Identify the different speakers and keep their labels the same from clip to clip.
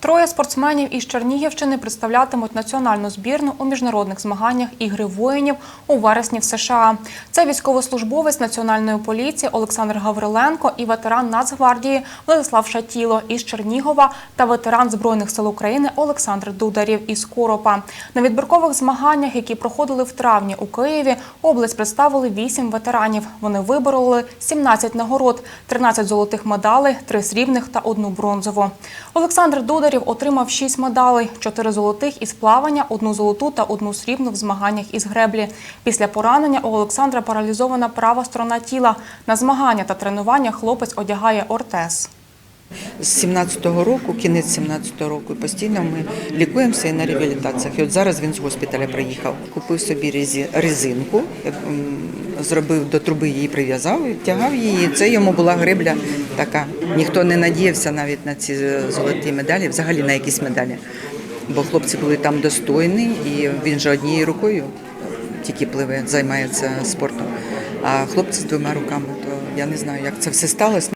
Speaker 1: Троє спортсменів із Чернігівщини представлятимуть національну збірну у міжнародних змаганнях ігри воїнів у вересні в США. Це військовослужбовець національної поліції Олександр Гавриленко і ветеран Нацгвардії Владислав Шатіло із Чернігова та ветеран збройних сил України Олександр Дударів із Коропа. На відбіркових змаганнях, які проходили в травні у Києві, область представили вісім ветеранів. Вони вибороли 17 нагород, 13 золотих медалей, 3 срібних та одну бронзову. Олександр Дударів отримав 6 медалей, 4 золотих із плавання, одну золоту та одну срібну в змаганнях із греблі. Після поранення у Олександра паралізована права сторона тіла. На змагання та тренування хлопець одягає ортез.
Speaker 2: З 17-го року, кінець 17-го року, постійно ми лікуємося і на реабілітаціях. І от зараз він з госпіталя приїхав. Купив собі резинку, зробив до труби її, прив'язав, тягав її. Це йому була гребля така. Ніхто не надіявся навіть на ці е, золоті медалі, взагалі на якісь медалі. Бо хлопці були там достойні, і він же однією рукою тільки пливе, займається спортом. А хлопці з двома руками, то я не знаю, як це все сталося.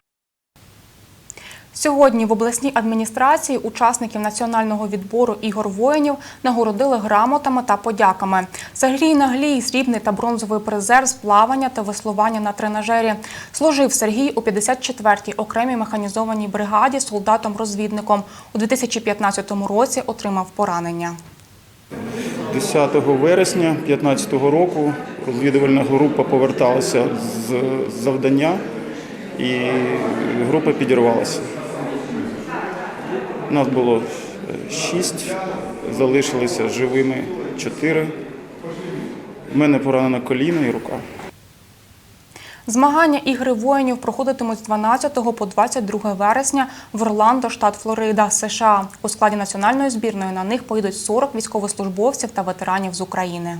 Speaker 1: Сьогодні в обласній адміністрації учасників національного відбору ігор воїнів нагородили грамотами та подяками. Сергій Наглій, срібний та бронзовий призер з плавання та веслування на тренажері. Служив Сергій у 54-й окремій механізованій бригаді солдатом-розвідником. У 2015 році отримав поранення.
Speaker 3: 10 вересня 2015 року розвідувальна група поверталася з завдання і група підірвалася. Нас було шість, залишилися живими чотири. У мене поранена коліна і рука.
Speaker 1: Змагання ігри воїнів проходитимуть з 12 по 22 вересня в Орландо, штат Флорида, США. У складі національної збірної на них поїдуть 40 військовослужбовців та ветеранів з України.